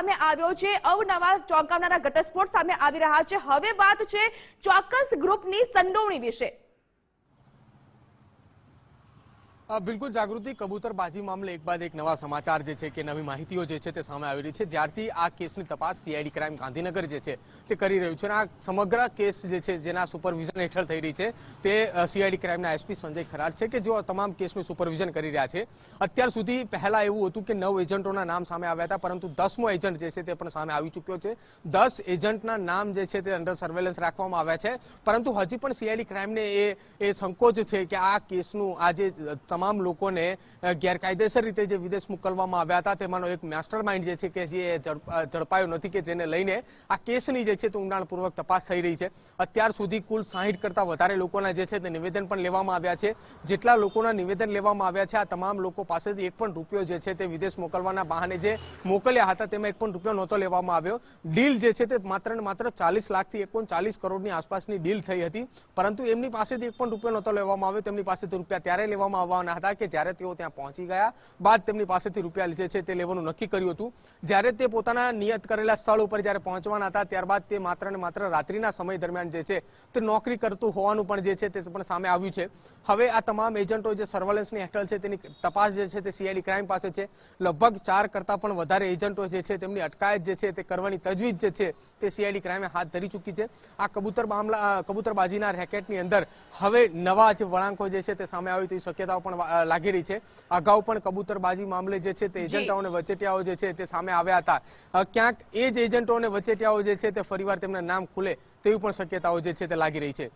સામે આવ્યો છે. અવનવા ચોંકાવનારા ઘટસ્ફોટ સામે આવી રહ્યા છે. હવે વાત છે ચોક્કસ ગ્રુપની સંડોવણી વિશે. બિલકુલ જાગૃતિ, કબૂતરબાજી મામલે એક બાદ એક નવા સમાચાર જે છે કે નવી માહિતીઓ જે છે તે સામે આવી રહી છે. જ્યારથી આ કેસની તપાસ સીઆઈડી ક્રાઇમ ગાંધીનગર જે છે તે કરી રહ્યું છે અને આ સમગ્ર કેસ જે છે જેના સુપરવિઝન હેઠળ થઈ રહી છે તે સીઆઈડી ક્રાઇમના એસપી સંજય ખરાડ છે કે જેઓ તમામ કેસનું સુપરવિઝન કરી રહ્યા છે. અત્યાર સુધી પહેલા એવું હતું કે નવ એજન્ટોના નામ સામે આવ્યા હતા, પરંતુ દસમો એજન્ટ જે છે તે પણ સામે આવી ચૂક્યો છે. દસ એજન્ટના નામ જે છે તે અંડર સર્વેલન્સ રાખવામાં આવ્યા છે, પરંતુ હજી પણ સીઆઈડી ક્રાઇમને એ એ સંકોચ છે કે આ કેસનું આ જે તમામ લોકોને ગેરકાયદેસર રીતે જે વિદેશ મોકલવામાં આવ્યા હતા, તેમાંનો એક માસ્ટર માઇન્ડ જે છે કે જે ઝડપાયો નથી કે જેને લઈને આ કેસની જે છે તે ઊંડાણપૂર્વક તપાસ થઈ રહી છે. અત્યાર સુધી કુલ સાહીઠ કરતાં વધારે લોકોના જે છે તે નિવેદન પણ લેવામાં આવ્યા છે. જેટલા લોકોના નિવેદન લેવામાં આવ્યા છે, આ તમામ લોકો પાસેથી એક પણ રૂપિયો જે છે તે વિદેશ મોકલવાના બહાને જે મોકલ્યા હતા, તેમાં એક પણ રૂપિયો નહોતો લેવામાં આવ્યો. ડીલ જે છે તે માત્ર ને માત્ર ચાલીસ લાખથી એકોણચાલીસ ચાલીસ કરોડની આસપાસની ડીલ થઈ હતી. પરંતુ એમની પાસેથી એક પણ રૂપિયો નહોતો લેવામાં આવ્યો. તેમની પાસેથી રૂપિયા ત્યારે લેવામાં આવવાના હતા કે જ્યારે તેઓ ત્યાં પહોંચી ગયા, બાદ તેમની પાસેથી રૂપિયા જે છે તે લેવાનું નક્કી કર્યું હતું. જ્યારે તે પોતાના નિયત કરેલા સ્થળ ઉપર જ્યારે પહોંચવાના હતા, ત્યારબાદ તે માત્ર ને માત્ર રાત્રિના સમય દરમિયાન જે છે તે નોકરી કરતું હોવાનું પણ જે છે તે પણ સામે આવ્યું છે. હવે આ તમામ એજન્ટો જે સર્વેલન્સની હેઠળ છે તેની તપાસ જે છે તે સીઆઈડી ક્રાઇમ પાસે છે. લગભગ ચાર કરતા પણ વધારે એજન્ટો જે છે તેમની અટકાયત જે છે તે કરવાની તજવીજ જે છે તે સીઆઈડી ક્રાઇમે હાથ ધરી ચૂકી છે. આ કબૂતર મામલા કબૂતરબાજીના રેકેટની અંદર હવે નવા જે વળાંકો જે છે તે સામે આવી તેવી શક્યતાઓ પણ લાગી રહી છે. અગાઉ પણ કબૂતરબાજી મામલે જે છે તે એજન્ટો અને વચેટિયાઓ જે છે તે સામે આવ્યા હતા. ક્યાંક એ જ એજન્ટો અને વચેટિયાઓ જે છે તે ફરીવાર તેમના નામ ખુલે તેવી પણ શક્યતાઓ જે છે તે લાગી રહી છે.